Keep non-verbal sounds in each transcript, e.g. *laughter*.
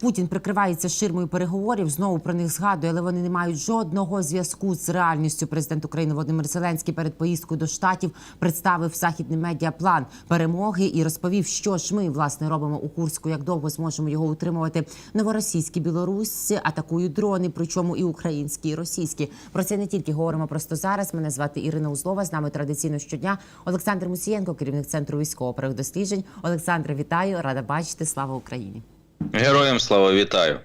Путін прикривається ширмою переговорів. Знову про них згадує, але вони не мають жодного зв'язку з реальністю. Президент України Володимир Зеленський перед поїздкою до штатів представив західний медіа план перемоги і розповів, що ж ми власне робимо у Курську, як довго зможемо його утримувати. Новоросійські білорусі атакують дрони, причому і українські, і російські. Про це не тільки говоримо просто зараз. Мене звати Ірина Узлова. З нами традиційно щодня Олександр Мусієнко, керівник центру військово-правих досліджень. Олександре, вітаю, рада бачити. Слава Україні. Героям слава вітаю.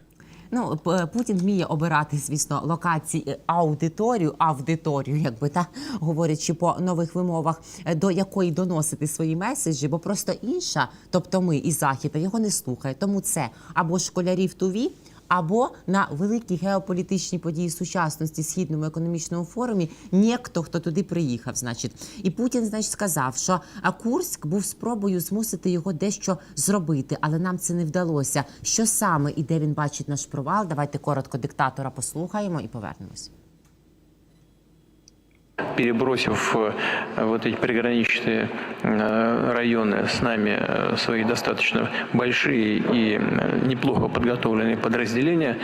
Ну, Путін вміє обирати, звісно, локації е, аудиторію, аудиторію, якби та говорячи по нових вимовах, е, до якої доносити свої меседжі, бо просто інша, тобто ми і захід, його не слухає. Тому це або школярів туві. Або на великі геополітичні події сучасності східному економічному форумі ніхто, хто туди приїхав, значить, і Путін, значить, сказав, що Курськ був спробою змусити його дещо зробити, але нам це не вдалося. Що саме і де він бачить наш провал? Давайте коротко диктатора послухаємо і повернемось. Перебросив э, вот эти приграничные э, районы с нами э, свои достаточно большие и неплохо подготовленные подразделения,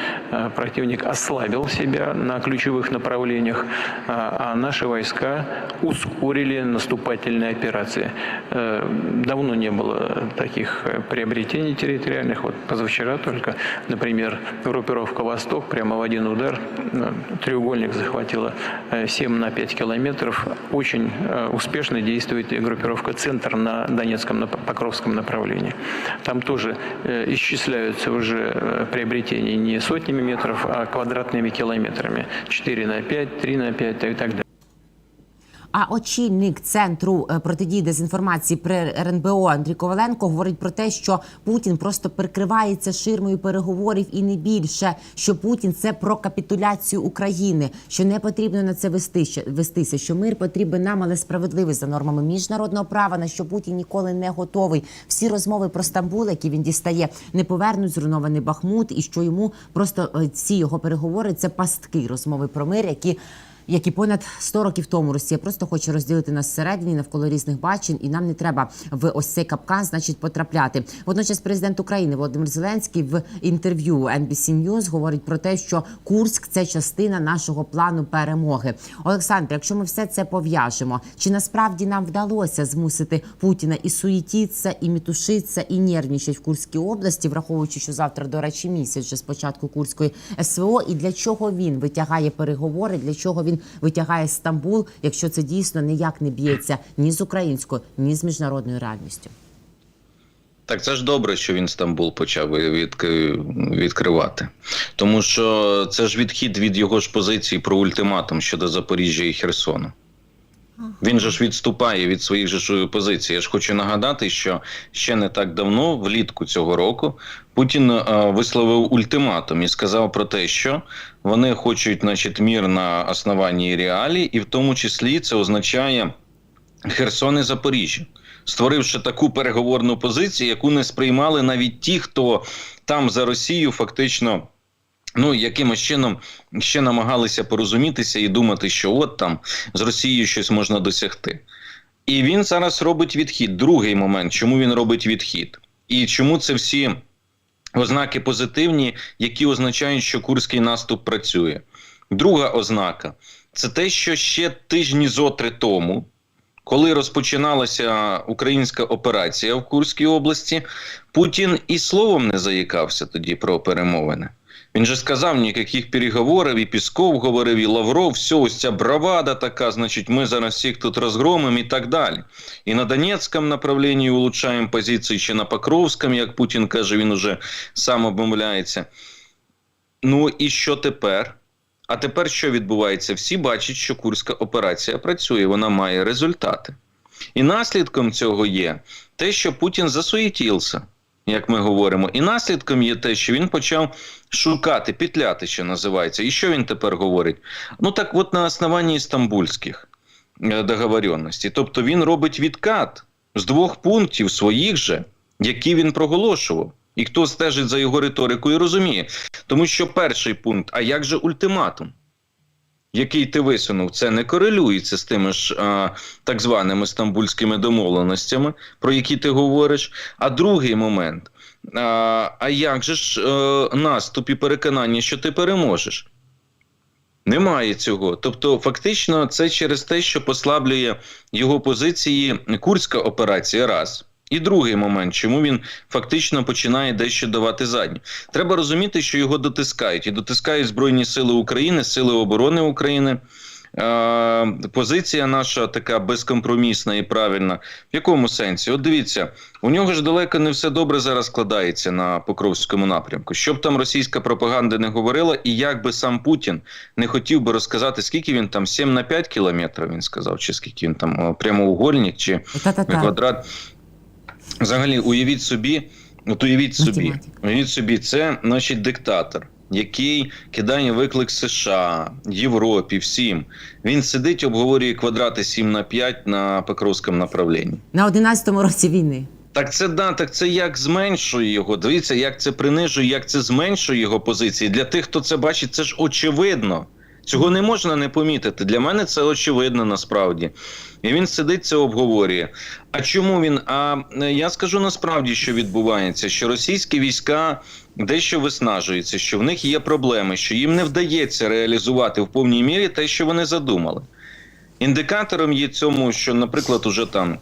противник ослабил себя на ключевых направлениях, а наши войска ускорили наступательные операции. Давно не было таких приобретений территориальных. Вот позавчера только, например, группировка «Восток» прямо в один удар треугольник захватила э, 7 на 5 километров. Очень э, успешно действует группировка «Центр» на Донецком, нап- Покровском направлении. Там тоже э, исчисляются уже э, приобретения не сотнями метров, а квадратными километрами. 4 на 5, 3 на 5 и так далее. А очільник центру е, протидії дезінформації при РНБО Андрій Коваленко говорить про те, що Путін просто прикривається ширмою переговорів і не більше. Що Путін це про капітуляцію України, що не потрібно на це вести вестися. Що мир потрібен нам, але справедливий за нормами міжнародного права. На що Путін ніколи не готовий. Всі розмови про Стамбул, які він дістає, не повернуть зруйнований Бахмут, і що йому просто е, ці його переговори це пастки розмови про мир, які як і понад 100 років тому Росія просто хоче розділити нас всередині навколо різних бачень, і нам не треба в ось цей капкан, значить, потрапляти. Водночас, президент України Володимир Зеленський в інтерв'ю NBC News говорить про те, що Курськ це частина нашого плану перемоги. Олександр, якщо ми все це пов'яжемо, чи насправді нам вдалося змусити Путіна і суєтіться, і мітушиться, і нервничать в Курській області, враховуючи, що завтра, до речі, місяць вже з початку Курської СВО, і для чого він витягає переговори, для чого він витягає Стамбул, якщо це дійсно ніяк не б'ється ні з українською, ні з міжнародною реальністю. Так це ж добре, що він Стамбул почав відкривати. Тому що це ж відхід від його ж позиції про ультиматум щодо Запоріжжя і Херсону. Він же ж відступає від своїх же позицій. Я ж хочу нагадати, що ще не так давно, влітку цього року, Путін е, висловив ультиматум і сказав про те, що вони хочуть, значить, мір на основанні реалій, і в тому числі це означає Херсон і Запоріжжя, створивши таку переговорну позицію, яку не сприймали навіть ті, хто там за Росію фактично. Ну, якимось чином ще намагалися порозумітися і думати, що от там з Росією щось можна досягти. І він зараз робить відхід. Другий момент, чому він робить відхід, і чому це всі ознаки позитивні, які означають, що курський наступ працює. Друга ознака це те, що ще тижні зо-три тому, коли розпочиналася українська операція в Курській області, Путін і словом не заїкався тоді про перемовини. Він же сказав ніяких переговорів, і Пісков говорив, і Лавров, все, ось ця бравада така, значить, ми зараз всіх тут розгромимо і так далі. І на Донецькому направленні улучшаємо позиції, чи на Покровському, як Путін каже, він уже сам обмовляється. Ну і що тепер? А тепер що відбувається? Всі бачать, що Курська операція працює, вона має результати. І наслідком цього є те, що Путін засуєтівся, як ми говоримо. І наслідком є те, що він почав шукати, петляти, що називається. І що він тепер говорить? Ну так, от на основанні стамбульських е, договоренностей. Тобто він робить відкат з двох пунктів своїх же, які він проголошував. І хто стежить за його риторикою, розуміє. Тому що перший пункт, а як же ультиматум? Який ти висунув, це не корелюється з тими ж а, так званими стамбульськими домовленостями, про які ти говориш. А другий момент А, а як же ж е, наступ і переконання, що ти переможеш? Немає цього. Тобто, фактично, це через те, що послаблює його позиції Курська операція. Раз. І другий момент, чому він фактично починає дещо давати задню. Треба розуміти, що його дотискають і дотискають Збройні Сили України, Сили оборони України. Е, позиція наша така безкомпромісна і правильна. В якому сенсі? От дивіться, у нього ж далеко не все добре зараз складається на Покровському напрямку. Щоб там російська пропаганда не говорила, і як би сам Путін не хотів би розказати, скільки він там 7 на 5 кілометрів, він сказав, чи скільки він там прямоугольник, чи Та-та-та. квадрат. Взагалі, уявіть собі, от уявіть собі, уявіть собі, це значить диктатор, який кидає виклик США, Європі, всім. Він сидить, обговорює квадрати 7 на 5 на Покровському направлінні. На 11-му році війни. Так це да, так це як зменшує його. Дивіться, як це принижує, як це зменшує його позиції. Для тих, хто це бачить, це ж очевидно. Цього не можна не помітити. Для мене це очевидно насправді. І він сидить це обговорює. А чому він? А е, я скажу насправді, що відбувається, що російські війська дещо виснажуються, що в них є проблеми, що їм не вдається реалізувати в повній мірі те, що вони задумали. Індикатором є цьому, що, наприклад, уже там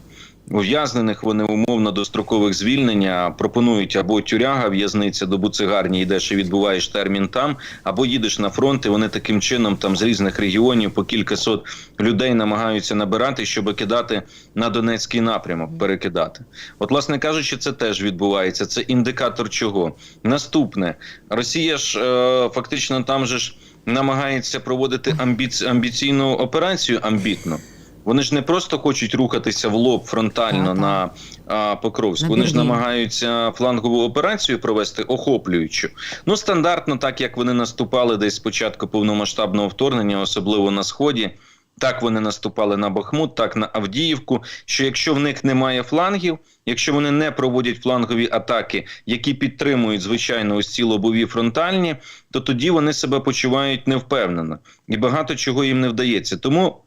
ув'язнених вони умовно дострокових звільнення пропонують або тюряга, в'язниця до буцигарні, йдеш і відбуваєш термін там, або їдеш на фронт, і вони таким чином там з різних регіонів по кількасот людей намагаються набирати, щоб кидати на Донецький напрямок, перекидати. От, власне кажучи, це теж відбувається. Це індикатор чого. Наступне Росія ж е, фактично там же ж намагається проводити амбіці... амбіційну операцію амбітно. Вони ж не просто хочуть рухатися в лоб фронтально Так, на а, Покровськ. На Вони ж намагаються флангову операцію провести охоплюючу. Ну, стандартно, так як вони наступали десь з початку повномасштабного вторгнення, особливо на сході. Так вони наступали на Бахмут, так на Авдіївку. Що якщо в них немає флангів, якщо вони не проводять флангові атаки, які підтримують звичайно ось ці лобові фронтальні, то тоді вони себе почувають невпевнено і багато чого їм не вдається. Тому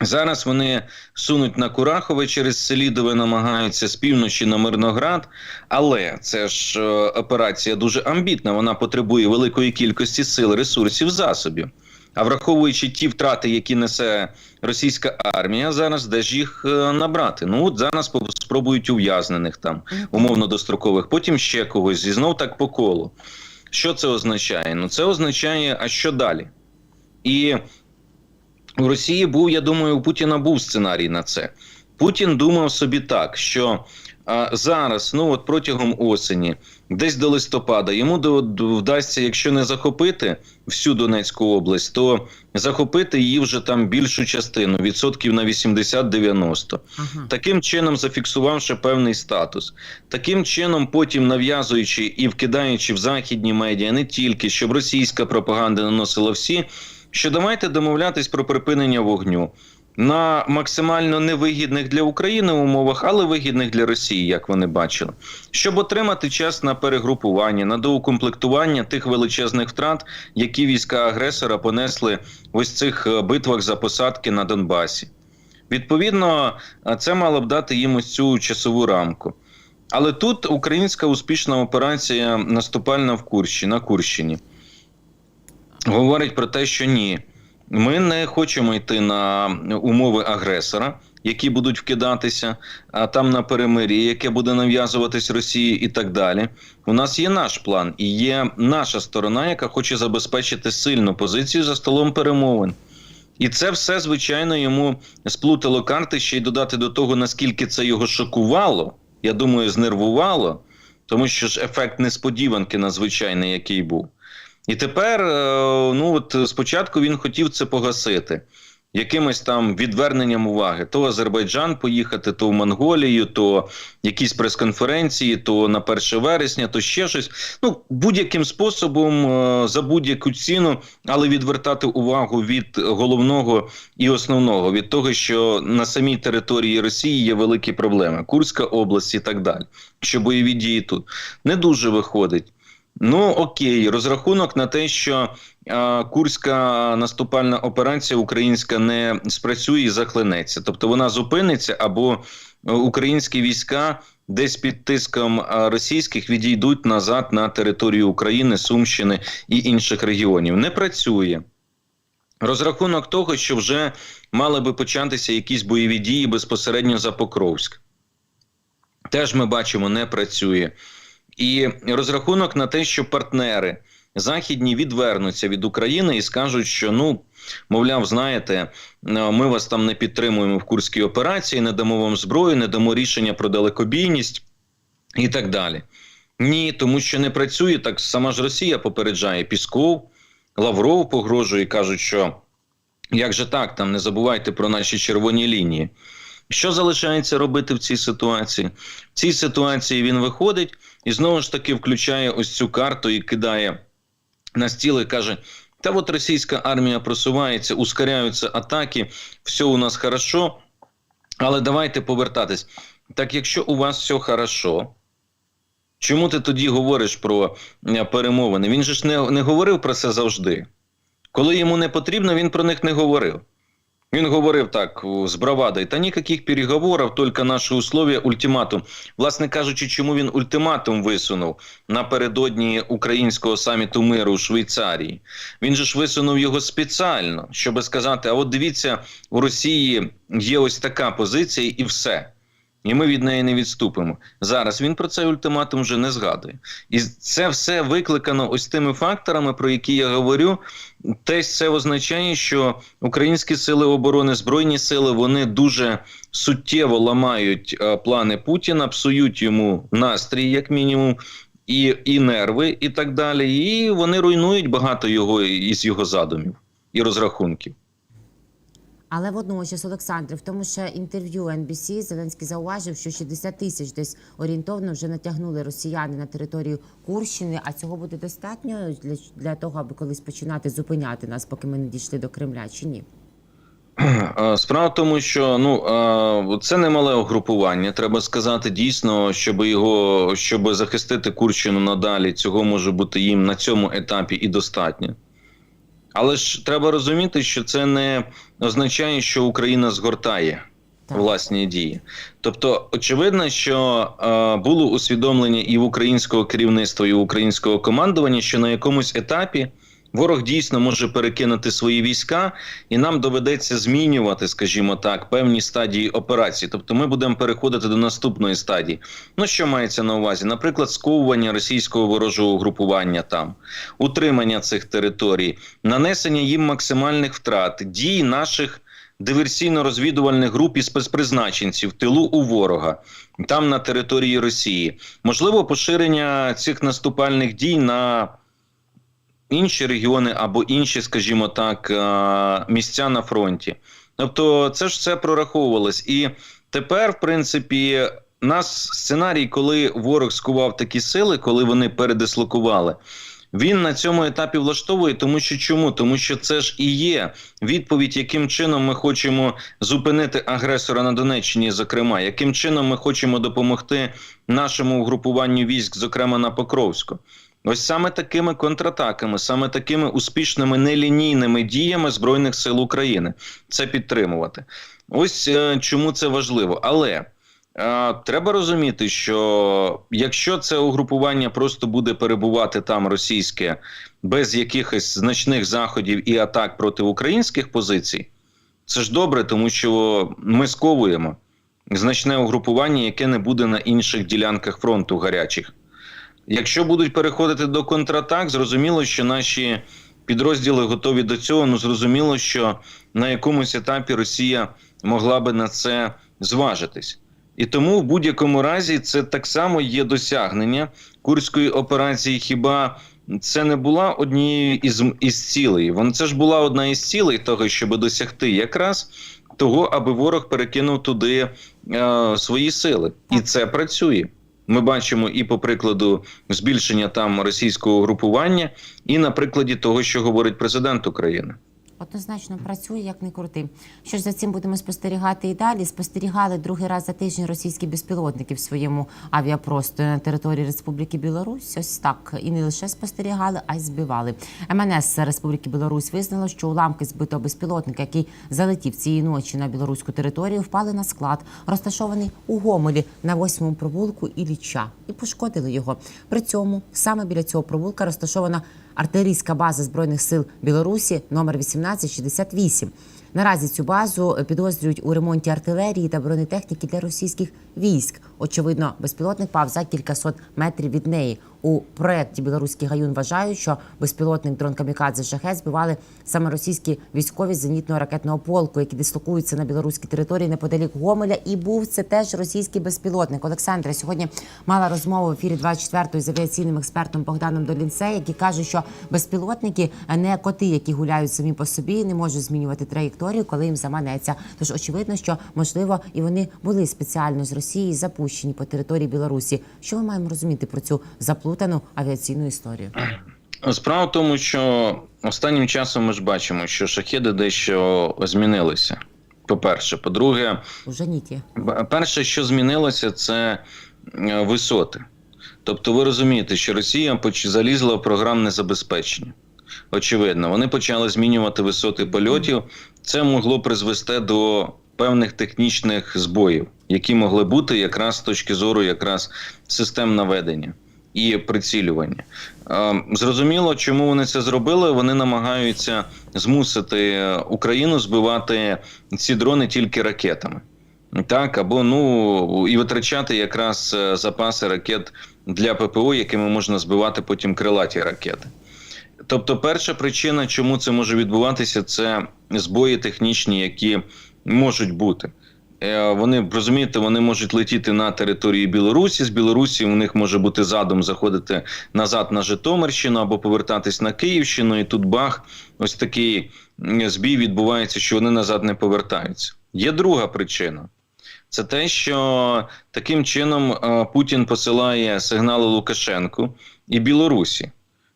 Зараз вони сунуть на Курахове через Селідове, намагаються з півночі на Мирноград, але це ж е, операція дуже амбітна. Вона потребує великої кількості сил, ресурсів, засобів. А враховуючи ті втрати, які несе російська армія, зараз де ж їх е, набрати? Ну от зараз спробують ув'язнених там, умовно дострокових, потім ще когось, і знов так по колу. Що це означає? Ну це означає, а що далі? І у Росії був, я думаю, у Путіна був сценарій на це. Путін думав собі так, що а, зараз, ну от протягом осені, десь до листопада, йому до, до- вдасться, якщо не захопити всю Донецьку область, то захопити її вже там більшу частину, відсотків на 80-90. Ага. Таким чином, зафіксувавши певний статус, таким чином, потім нав'язуючи і вкидаючи в західні медіа не тільки, щоб російська пропаганда наносила всі, що давайте домовлятись про припинення вогню на максимально невигідних для України умовах, але вигідних для Росії, як вони бачили, щоб отримати час на перегрупування, на доукомплектування тих величезних втрат, які війська агресора понесли в ось цих е, битвах за посадки на Донбасі. Відповідно, е, це мало б дати їм ось цю часову рамку. Але тут українська успішна операція наступальна в Курщі, на Курщині говорить про те, що ні, ми не хочемо йти на умови агресора, які будуть вкидатися, а там на перемир'я, яке буде нав'язуватись Росії і так далі. У нас є наш план і є наша сторона, яка хоче забезпечити сильну позицію за столом перемовин. І це все, звичайно, йому сплутало карти ще й додати до того, наскільки це його шокувало, я думаю, знервувало, тому що ж ефект несподіванки надзвичайний, який був. І тепер, е, ну от спочатку він хотів це погасити. Якимось там відверненням уваги, то Азербайджан поїхати, то в Монголію, то якісь прес-конференції, то на 1 вересня, то ще щось. Ну, будь-яким способом е, за будь-яку ціну, але відвертати увагу від головного і основного, від того, що на самій території Росії є великі проблеми, Курська область і так далі. Що бойові дії тут не дуже виходить. Ну окей, розрахунок на те, що е, курська наступальна операція українська не спрацює і захлинеться, тобто вона зупиниться, або е, українські війська десь під тиском російських відійдуть назад на територію України, Сумщини і інших регіонів. Не працює. Розрахунок того, що вже мали би початися якісь бойові дії безпосередньо за Покровськ. Теж ми бачимо, не працює. І розрахунок на те, що партнери західні відвернуться від України і скажуть, що ну, мовляв, знаєте, е, ми вас там не підтримуємо в курській операції, не дамо вам зброю, не дамо рішення про далекобійність і так далі. Ні, тому що не працює так. Сама ж Росія попереджає Пісков, Лавров погрожує, кажуть, що як же так, там не забувайте про наші червоні лінії. Що залишається робити в цій ситуації? В цій ситуації він виходить і знову ж таки включає ось цю карту і кидає на стіл і каже: Та от російська армія просувається, ускоряються атаки, все у нас хорошо, але давайте повертатись. Так якщо у вас все хорошо, чому ти тоді говориш про е, перемовини? Він же ж не, не говорив про це завжди. Коли йому не потрібно, він про них не говорив. Він говорив так з бравадою, та ніяких переговорів, тільки наші условия, ультиматум. Власне кажучи, чому він ультиматум висунув напередодні українського саміту миру у Швейцарії? Він же ж висунув його спеціально, щоб сказати: а от дивіться, у Росії є ось така позиція, і все. І ми від неї не відступимо. Зараз він про цей ультиматум вже не згадує. І це все викликано ось тими факторами, про які я говорю. Теж це означає, що українські сили оборони, збройні сили, вони дуже суттєво ламають е, плани Путіна, псують йому настрій, як мінімум, і, і нерви, і так далі. І вони руйнують багато його із його задумів і розрахунків. Але водночас, Олександр, в тому ж інтерв'ю NBC Зеленський зауважив, що 60 тисяч десь орієнтовно вже натягнули росіяни на територію Курщини. А цього буде достатньо для, для того, аби колись починати зупиняти нас, поки ми не дійшли до Кремля, чи ні? Справа в тому, що ну це немале угрупування. Треба сказати дійсно, щоб його щоб захистити Курщину надалі. Цього може бути їм на цьому етапі і достатньо. Але ж треба розуміти, що це не означає, що Україна згортає Так. власні дії. Тобто, очевидно, що е, було усвідомлення і в українського керівництва, і в українського командування, що на якомусь етапі ворог дійсно може перекинути свої війська, і нам доведеться змінювати, скажімо так, певні стадії операції. Тобто, ми будемо переходити до наступної стадії. Ну що мається на увазі? Наприклад, сковування російського ворожого угрупування там, утримання цих територій, нанесення їм максимальних втрат, дій наших диверсійно-розвідувальних груп і спецпризначенців тилу у ворога там на території Росії, можливо, поширення цих наступальних дій на інші регіони або інші, скажімо так, е, місця на фронті. Тобто, це ж все прораховувалось. І тепер, в принципі, нас сценарій, коли ворог скував такі сили, коли вони передислокували. Він на цьому етапі влаштовує, тому що чому? Тому що це ж і є відповідь, яким чином ми хочемо зупинити агресора на Донеччині, зокрема, яким чином ми хочемо допомогти нашому угрупуванню військ, зокрема на Покровську. Ось саме такими контратаками, саме такими успішними нелінійними діями Збройних сил України це підтримувати. Ось е, чому це важливо. Але е, треба розуміти, що якщо це угрупування просто буде перебувати там російське без якихось значних заходів і атак проти українських позицій, це ж добре, тому що ми сковуємо значне угрупування, яке не буде на інших ділянках фронту гарячих. Якщо будуть переходити до контратак, зрозуміло, що наші підрозділи готові до цього. Ну зрозуміло, що на якомусь етапі Росія могла би на це зважитись. І тому в будь-якому разі це так само є досягнення курської операції. Хіба це не була однією із, із цілей? Вон це ж була одна із цілей того, щоб досягти якраз того, аби ворог перекинув туди е, свої сили, і це працює. Ми бачимо і по прикладу збільшення там російського групування, і на прикладі того, що говорить президент України. Однозначно працює як не крути. Що ж за цим будемо спостерігати і далі? Спостерігали другий раз за тиждень російські безпілотники в своєму авіапросторі на території Республіки Білорусь. Ось так і не лише спостерігали, а й збивали. МНС Республіки Білорусь визнало, що уламки збитого безпілотника, який залетів цієї ночі на білоруську територію, впали на склад, розташований у Гомелі на восьмому провулку Ілліча, і пошкодили його. При цьому саме біля цього провулка розташована артилерійська база збройних сил Білорусі номер 1868. Наразі цю базу підозрюють у ремонті артилерії та бронетехніки для російських військ. Очевидно, безпілотник пав за кількасот метрів від неї. У проєкті Білоруський гаюн вважають, що безпілотник дрон камікадзе шахет збивали саме російські військові з зенітного ракетного полку, які дислокуються на білоруській території неподалік Гомеля. І був це теж російський безпілотник. Олександра сьогодні мала розмову в ефірі 24-ї з авіаційним експертом Богданом Долінце, який каже, що безпілотники не коти, які гуляють самі по собі, не можуть змінювати траєкторію, коли їм заманеться. Тож очевидно, що можливо і вони були спеціально з Росії запущені по території Білорусі. Що ми маємо розуміти про цю заплутану авіаційну історію? Справа в тому, що останнім часом ми ж бачимо, що шахеди дещо змінилися. По-перше, по-друге, Уже. Б- Перше, що змінилося, це е, висоти. Тобто, ви розумієте, що Росія залізла в програмне забезпечення. Очевидно, вони почали змінювати висоти польотів. Це могло призвести до певних технічних збоїв, які могли бути якраз з точки зору якраз систем наведення і прицілювання. Е, Зрозуміло, чому вони це зробили. Вони намагаються змусити Україну збивати ці дрони тільки ракетами. Так, або ну і витрачати якраз е, запаси ракет для ППО, якими можна збивати потім крилаті ракети. Тобто, перша причина, чому це може відбуватися, це збої технічні, які можуть бути. Е, Вони розумієте, вони можуть летіти на території Білорусі. З Білорусі у них може бути задум заходити назад на Житомирщину або повертатись на Київщину. І тут бах, ось такий збій відбувається, що вони назад не повертаються. Є друга причина. Це те, що таким чином е, Путін посилає сигнали Лукашенку і Білорусі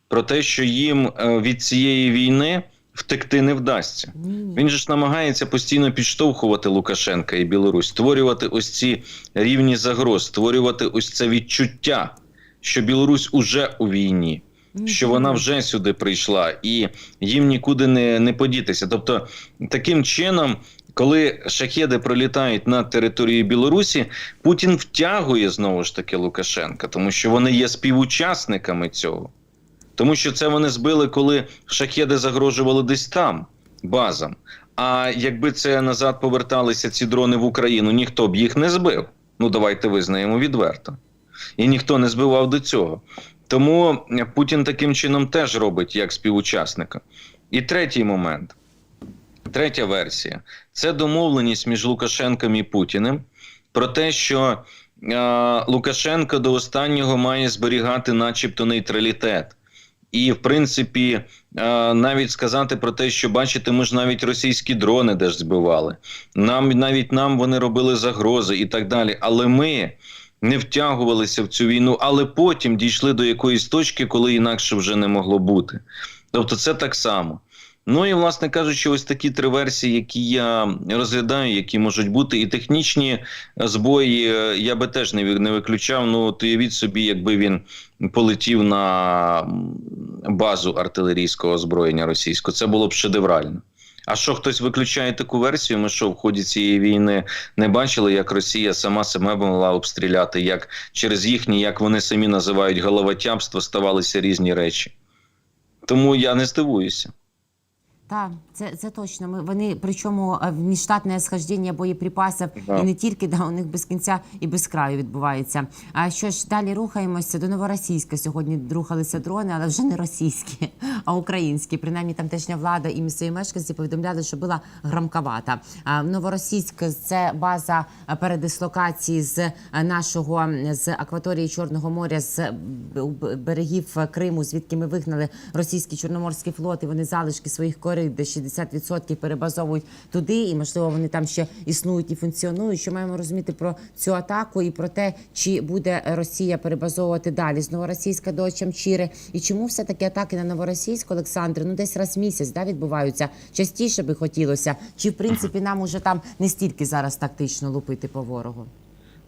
про те, що їм е, від цієї війни втекти не вдасться. Він же ж намагається постійно підштовхувати Лукашенка і Білорусь, створювати ось ці рівні загроз, створювати ось це відчуття, що Білорусь уже у війні, що вона вже сюди прийшла, і їм нікуди не, не подітися. Тобто, таким чином. Коли шахеди пролітають над територією Білорусі, Путін втягує знову ж таки Лукашенка, тому що вони є співучасниками цього. Тому що це вони збили, коли шахеди загрожували десь там базам. А якби це назад поверталися ці дрони в Україну, ніхто б їх не збив. Ну давайте визнаємо відверто. І ніхто не збивав до цього. Тому Путін таким чином теж робить як співучасника. І третій момент, третя версія це домовленість між Лукашенком і Путіним про те, що е, Лукашенко до останнього має зберігати, начебто, нейтралітет. І, в принципі, е, навіть сказати про те, що бачите, ми ж навіть російські дрони теж збивали. Нам навіть нам вони робили загрози і так далі. Але ми не втягувалися в цю війну, але потім дійшли до якоїсь точки, коли інакше вже не могло бути. Тобто, це так само. Ну і власне кажучи, ось такі три версії, які я розглядаю, які можуть бути, і технічні збої е, я би теж не виключав. Ну от уявіть собі, якби він полетів на базу артилерійського озброєння російського, це було б шедеврально. А що хтось виключає таку версію? Ми що в ході цієї війни не бачили, як Росія сама себе могла обстріляти, як через їхні, як вони самі називають головотябство, ставалися різні речі. Тому я не здивуюся. Так, це, це точно. Ми вони причому е, міжштатне схождення боєприпасів Да. і не тільки да, у них без кінця і без краю відбувається. А що ж далі рухаємося до новоросійська? Сьогодні рухалися дрони, але вже не російські, а українські. Принаймні тамтешня влада і місцеві мешканці повідомляли, що була громковата. А Новоросійськ це база е, передислокації з е, нашого з акваторії Чорного моря, з берегів Криму, звідки ми вигнали російський чорноморський флот. І вони залишки своїх коридорів 4, де 60% перебазовують туди, і можливо вони там ще існують і функціонують. Що маємо розуміти про цю атаку і про те, чи буде Росія перебазовувати далі? З новоросійська до Чамчіри, і чому все таки атаки на новоросійську, Олександр, ну десь раз в місяць да відбуваються? Частіше би хотілося, чи в принципі нам уже там не стільки зараз тактично лупити по ворогу?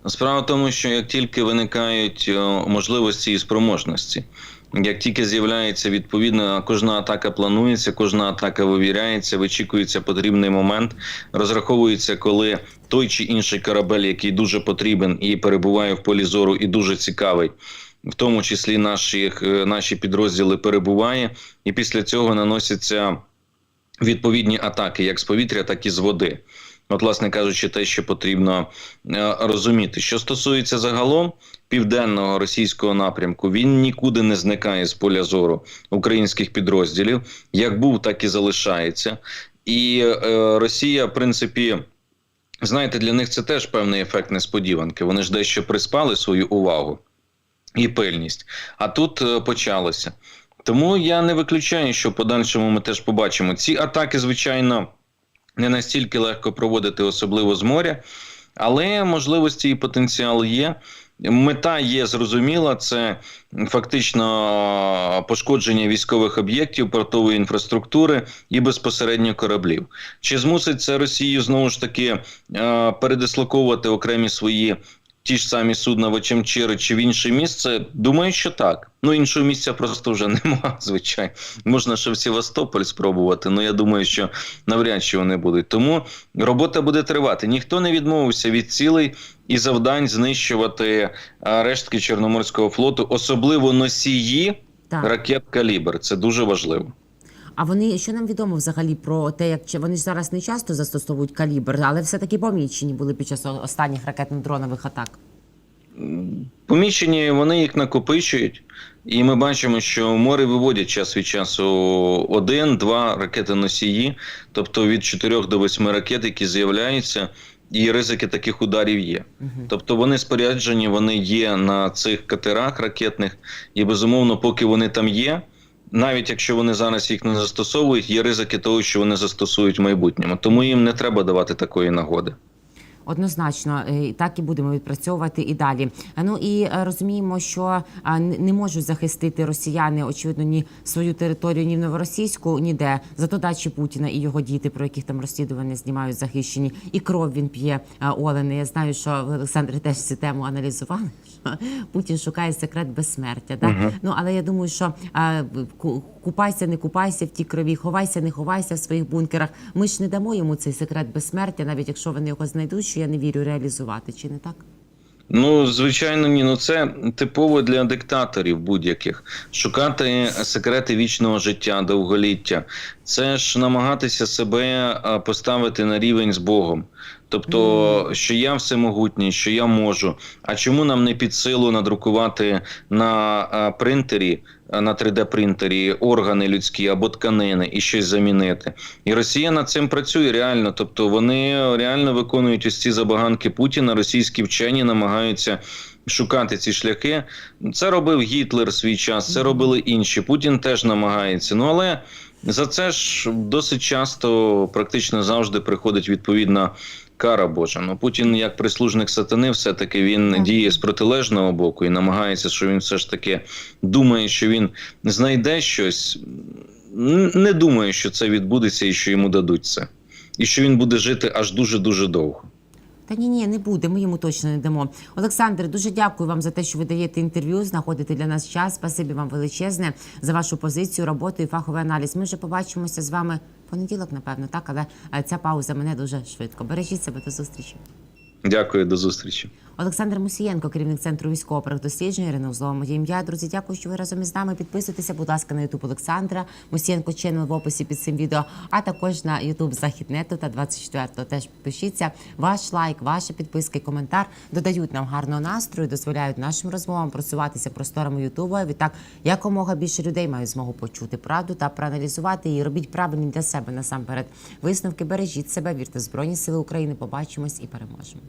Справа в тому, що як тільки виникають е, можливості і спроможності, як тільки з'являється відповідно, кожна атака планується, кожна атака вивіряється, вичікується потрібний момент, розраховується, коли той чи інший корабель, який дуже потрібен і перебуває в полі зору, і дуже цікавий, в тому числі наші, е, наші підрозділи перебуває, і після цього наносяться відповідні атаки, як з повітря, так і з води. От, власне кажучи, те, що потрібно е, розуміти. Що стосується загалом південного російського напрямку, він нікуди не зникає з поля зору українських підрозділів. Як був, так і залишається. І е, Росія, в принципі, знаєте, для них це теж певний ефект несподіванки. Вони ж дещо приспали свою увагу і пильність. А тут е, почалося. Тому я не виключаю, що в подальшому ми теж побачимо. Ці атаки, звичайно, не настільки легко проводити, особливо з моря, але можливості і потенціал є. Мета є зрозуміла, це фактично пошкодження військових об'єктів, портової інфраструктури і безпосередньо кораблів. Чи змусить це Росію знову ж таки е, передислоковувати окремі свої ті ж самі судна в Очемчири чи в інше місце? Думаю, що так. Ну іншого місця просто вже *laughs* нема, звичайно. Можна ще в Севастополь спробувати, але я думаю, що навряд чи вони будуть. Тому робота буде тривати. Ніхто не відмовився від цілей і завдань знищувати рештки Чорноморського флоту, особливо носії Так. ракет калібр. Це дуже важливо. А вони що нам відомо взагалі про те, як чи вони ж зараз не часто застосовують калібр, але все таки помічені були під час останніх ракетно-дронових атак. Поміщені вони їх накопичують, і ми бачимо, що в море виводять час від часу один-два ракети носії, тобто від 4 до 8 ракет, які з'являються, і ризики таких ударів є. Тобто вони споряджені, вони є на цих катерах ракетних, і безумовно, поки вони там є. Навіть якщо вони зараз їх не застосовують, є ризики того, що вони застосують в майбутньому. Тому їм не треба давати такої нагоди. Однозначно, е, так і будемо відпрацьовувати і далі. А, Ну і е, розуміємо, що а, не можуть захистити росіяни, очевидно, ні свою територію, ні в новоросійську, ніде. Зато дачі Путіна і його діти, про яких там розслідування знімають, захищені, і кров він п'є Олени. Я знаю, що Олександр теж цю тему аналізували. *laughs* Путін шукає секрет безсмертя. Да? Ну але я думаю, що а, ку- купайся, не купайся в тій крові, ховайся, не ховайся в своїх бункерах. Ми ж не дамо йому цей секрет безсмертя, навіть якщо вони його знайдуть, що я не вірю реалізувати, чи не так? Ну, звичайно, ні. Ну це типово для диктаторів будь-яких. Шукати секрети вічного життя, довголіття. Це ж намагатися себе поставити на рівень з Богом. Тобто, що я всемогутній, що я можу. А чому нам не під силу надрукувати на принтері, на 3D-принтері органи людські або тканини і щось замінити? І Росія над цим працює реально. Тобто вони реально виконують ось ці забаганки Путіна. Російські вчені намагаються. Шукати ці шляхи, це робив Гітлер свій час, це робили інші. Путін теж намагається. Ну але за це ж досить часто, практично завжди приходить відповідна кара Божа. Ну Путін, як прислужник сатани, все таки він Так. діє з протилежного боку і намагається, що він все ж таки думає, що він знайде щось. Не думаю, що це відбудеться і що йому дадуть це, і що він буде жити аж дуже дуже довго. Та ні, ні, не буде. Ми йому точно не дамо. Олександр, дуже дякую вам за те, що ви даєте інтерв'ю, знаходите для нас час. Спасибі вам величезне за вашу позицію, роботу і фаховий аналіз. Ми вже побачимося з вами понеділок, напевно, так, але е, ця пауза мене дуже швидко. Бережіть себе до зустрічі. Дякую, до зустрічі. Олександр Мусієнко, керівник центру військових досліджень, Ірина Узлова, ім'я. Друзі, дякую, що ви разом із нами. Підписуйтеся, будь ласка, на Ютуб Олександра Мусієнко ченел в описі під цим відео, а також на Ютуб Західнету та 24-го. Теж пишіться. Ваш лайк, ваша підписка і коментар додають нам гарного настрою, дозволяють нашим розмовам просуватися просторами Ютуба. Відтак якомога більше людей мають змогу почути правду та проаналізувати її. Робіть правильні для себе насамперед. Висновки бережіть себе, вірте в Збройні Сили України. Побачимось і переможемо.